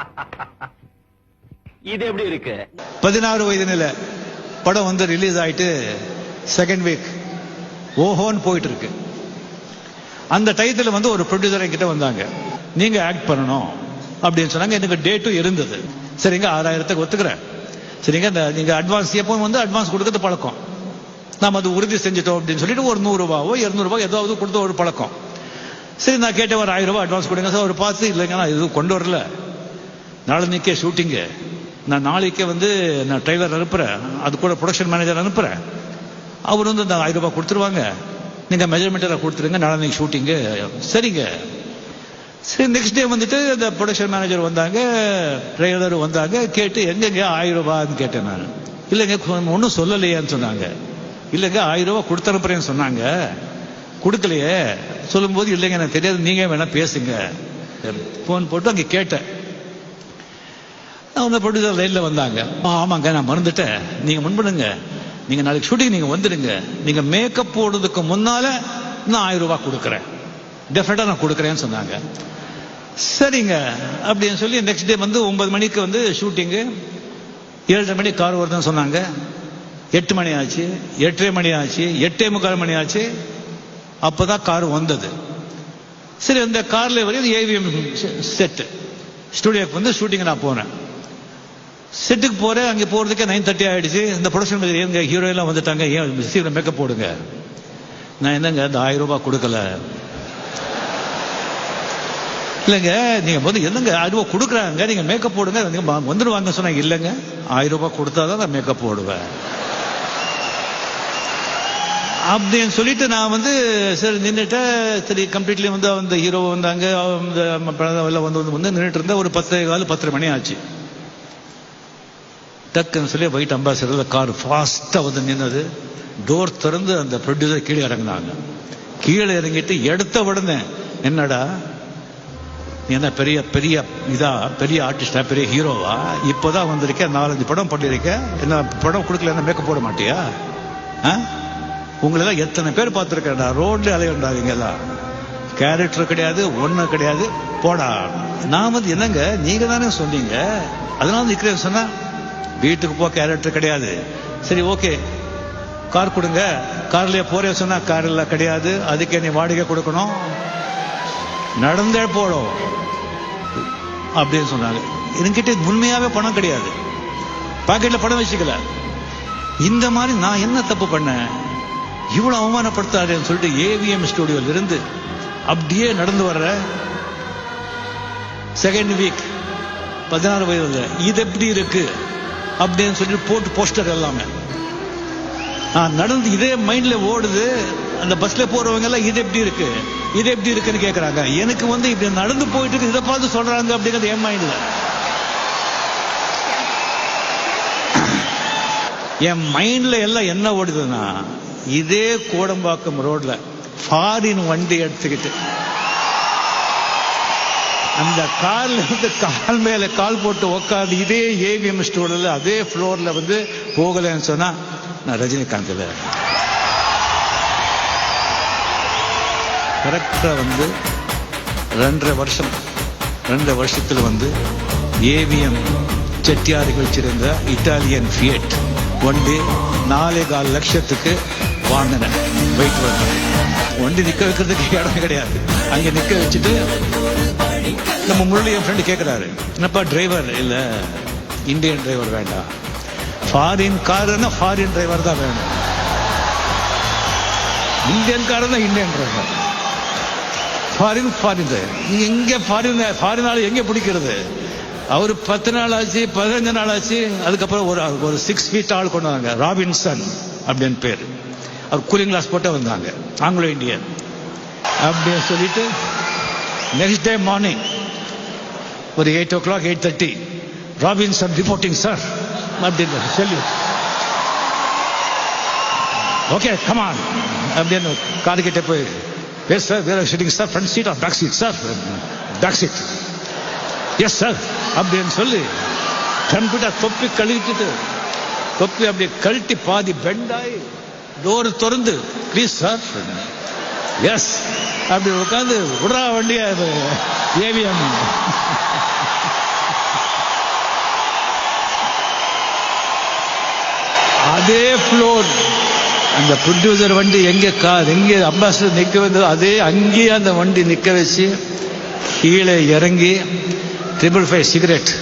இது எப்படி இருக்கு? பதினாறு வயது நில படம் வந்து ரிலீஸ் ஆயிட்டு செகண்ட் வீக் ஓஹோன்னு போயிட்டு இருக்கு அந்த டயத்தில் வந்து ஒரு ப்ரொடியூசர் கிட்ட வந்தாங்க. நீங்க ஆக்ட் பண்ணணும். அப்படின்னு சொன்னாங்க. எனக்கு டேட்டும் இருந்தது. சரிங்க ஆறாயிரத்துக்கு ஒத்துக்கிறேன். சரிங்க இந்த நீங்க அட்வான்ஸ் எப்பவும் வந்து அட்வான்ஸ் கொடுக்கறது பழக்கம். நாம அது உறுதி செஞ்சிட்டோம் அப்படின்னு சொல்லிட்டு ஒரு நூறு ரூபாவோ இருநூறு ரூபாய் ஏதாவது கொடுத்த ஒரு பழக்கம். சரி நான் கேட்டேன் ஒரு ஆயிரம் ரூபாய் அட்வான்ஸ் கொடுங்க. சார் அவர் பார்த்து இல்லைங்க நான் எதுவும் கொண்டு வரல. நாளன்னைக்கே ஷூட்டிங்கு நான் நாளைக்கே வந்து நான் ட்ரைலர் அனுப்புகிறேன் அது கூட ப்ரொடக்ஷன் மேனேஜர் அனுப்புகிறேன் அவர் வந்து இந்த ஆயிரம் ரூபாய் கொடுத்துருவாங்க. நீங்கள் மெஜர்மெண்ட்டில் கொடுத்துருங்க. நாளன்னைக்கு ஷூட்டிங்கு சரிங்க. சரி நெக்ஸ்ட் டே வந்துட்டு இந்த ப்ரொடக்ஷன் மேனேஜர் வந்தாங்க ட்ரைவர் வந்தாங்க கேட்டு எங்கெங்க ஆயிரம் ரூபான்னு கேட்டேன் நான். இல்லைங்க ஒன்றும் சொல்லலையேன்னு சொன்னாங்க. இல்லைங்க ஆயிரம் ரூபாய் கொடுத்து அனுப்புறேன்னு சொன்னாங்க. கொடுக்கலையே. சொல்லும்போது இல்லைங்க எனக்கு தெரியாது. நீங்க வேணா பேசுங்க. ஃபோன் போட்டு அங்கே கேட்டேன். அந்த ப்ரொடியூசர் லைனில் வந்தாங்க. "ஆ, ஆமாங்க நான் மறந்துட்டேன். நீங்கள் முன்படுங்க நீங்கள் நாளைக்கு ஷூட்டிங் நீங்கள் வந்துடுங்க. நீங்கள் மேக்கப் போடுறதுக்கு முன்னால் நான் ஆயிரம் ரூபாய் கொடுக்குறேன். டெஃபினட்டாக நான் கொடுக்குறேன்னு சொன்னாங்க. சரிங்க. அப்படின்னு சொல்லி நெக்ஸ்ட் டே வந்து ஒன்பது மணிக்கு வந்து ஷூட்டிங்கு ஏழரை மணி கார் வருதுன்னு சொன்னாங்க. எட்டு மணி ஆச்சு எட்டரை மணி ஆச்சு எட்டே முக்கால் மணி ஆச்சு. அப்போ தான் கார் வந்தது. சரி அந்த காரில் வரையும் ஏவிஎம் செட்டு ஸ்டுடியோக்கு வந்து ஷூட்டிங் நான் போனேன். செட்டுக்கு போறேன் அங்கே போறதுக்கே நைன் தேர்ட்டி ஆயிடுச்சு. இந்த ப்ரொடக்ஷன் மேனேஜர் ஏங்க ஹீரோ எல்லாம் வந்துட்டாங்க ஏன் சீக்கிரம் மேக்கப் போடுங்க? நான் என்னங்க இந்த ஆயிரம் ரூபாய் கொடுக்கல? இல்லைங்க நீங்க வந்து என்னங்க ஆயிரம் ரூபாய் கொடுக்குறாங்க நீங்க மேக்கப் போடுங்க நீங்க வந்துடுவாங்க சொன்னாங்க இல்லைங்க. ஆயிரம் ரூபாய் கொடுத்தாதான் நான் மேக்கப் போடுவேன். அப்படின்னு சொல்லிட்டு நான் வந்து சரி நின்றுட்டேன் சரி கம்ப்ளீட்லி வந்து அந்த ஹீரோ வந்தாங்க அந்த வந்து வந்து வந்து நின்றுட்டு இருந்தேன். ஒரு பத்து காலு பத்தரை மணி ஆச்சு. டக்குன்னு சொல்லி ஒயிட் அம்பாசிடரில் கார் ஃபாஸ்ட்டாக வந்து நின்னது. டோர் திறந்து அந்த ப்ரொடியூசர் கீழே இறங்குனாங்க. கீழே இறங்கிட்டு எடுத்த உடனே என்னடா? நீ என்ன பெரிய பெரிய இதா பெரிய ஆர்டிஸ்டா பெரிய ஹீரோவா இப்போதான் வந்திருக்க நாலஞ்சு படம் பண்ணியிருக்கேன் என்ன படம் கொடுக்கல என்ன மேக்கப் போட மாட்டியா? ஆ? உங்களெல்லாம் எத்தனை பேர் பார்த்துருக்கேன்டா? ரோட்ல அலையண்டா இங்கெல்லாம் கேரக்டர் கிடையாது ஒண்ணு கிடையாது. போடா. நான் வந்து என்னங்க நீங்க தானே சொன்னீங்க. அதனால நிக்கிறேன் சொன்னா வீட்டுக்கு போக கேரக்டர் கிடையாது. சரி ஓகே கார் கொடுங்க. கார்லயே போறே சொன்னா கார்ல கிடையாது. அதுக்கே நீ வாடகை கொடுக்கணும். நடந்தே போடும். அப்படின்னு சொன்னாங்க என்கிட்ட உண்மையாவே பணம் கிடையாது. பாக்கெட்ல பணம் வச்சுக்கல. இந்த மாதிரி நான் என்ன தப்பு பண்ணேன்? இவ்வளவு அவமானப்படுத்தாருன்னு சொல்லிட்டு ஏவிஎம் ஸ்டுடியோல இருந்து அப்படியே நடந்து வர்ற செகண்ட் வீக் பதினாறு வயதுல இது எப்படி இருக்கு? அப்படின்னு சொல்லிட்டு போட்டு போஸ்டர் எல்லாமே. நான் நடந்து இதே மைண்ட்ல ஓடுது. அந்த பஸ்ல போறவங்க எல்லாம் இது எப்படி இருக்கு? இது எப்படி இருக்குன்னு கேக்குறாங்க. எனக்கு வந்து இப்படி நடந்து போயிட்டு இருக்கு இதை பார்த்து சொல்றாங்க அப்படிங்கிறது என் மைண்ட்ல என் மைண்ட்ல எல்லாம் என்ன ஓடுதுன்னா இதே கோடம்பாக்கம் ரோட்ல ஃபாரின் வண்டி எடுத்துக்கிட்டு அந்த கார்ல இருந்து கால் மேல கால் போட்டு உட்காந்து இதே ஏவிஎம் ஸ்டோர்ல அதே ஃப்ளோர்ல வந்து போகலன்னு சொன்னா நான் ரஜினிகாந்த் கரெக்டா வந்து ரெண்டரை வருஷம் ரெண்டரை வருஷத்துல வந்து ஏவிஎம் செட்டியாருக்கு வச்சிருந்த இட்டாலியன் ஃபியட் வண்டி நாலே கால் லட்சத்துக்கு வாங்கினேன். வெயிட் வந்தேன் வண்டி நிக்க வைக்கிறதுக்கு இடம் கிடையாது. அங்க நிக்க வச்சுட்டு நம்ம முரளி என் ஃப்ரெண்டு கேட்குறாரு என்னப்பா டிரைவர் இல்லை இந்தியன் டிரைவர் வேண்டாம் ஃபாரின் காருன்னா ஃபாரின் டிரைவர் தான் வேணும். Indian car Indian driver foreign foreign driver எங்கே ஃபாரின் ஃபாரின் ஆள் எங்கே பிடிக்கிறது? அவர் பத்து நாள் ஆச்சு பதினஞ்சு நாள் ஆச்சு அதுக்கப்புறம் ஒரு ஒரு சிக்ஸ் ஃபீட் ஆள் கொண்டு வந்தாங்க. ராபின்சன் அப்படின்னு பேர். அவர் கூலிங் கிளாஸ் போட்டு வந்தாங்க. ஆங்கிலோ இந்தியன் அப்படின்னு சொல்லிட்டு நெக்ஸ்ட் டே மார்னிங் ஒரு eight o'clock eight thirty Robinson reporting sir அப்படின்னு சொல்லி ஓகே கமான் அப்படின்னு காது கிட்ட போய் எஸ் சார் வேற sitting sir front seat of back seat sir back seat yes sir அப்படின்னு சொல்லி கம்ப்யூட்டர் தொப்பி கழுவிட்டு தொப்பி அப்படியே கழட்டி பாதி பெண்டாய் டோர் திறந்து ப்ளீஸ் சார் எஸ் அப்படி உட்காந்து விடுறா வண்டியா இது? ஏவிஎம். அதே ஃப்ளோர் அந்த ப்ரொடியூசர் வண்டி எங்கே கார் எங்கே அம்பாசிடர் நிற்க வந்ததோ அதே அங்கேயே அந்த வண்டி நிற்க வச்சு கீழே இறங்கி ட்ரிபிள் ஃபைவ் சிகரெட்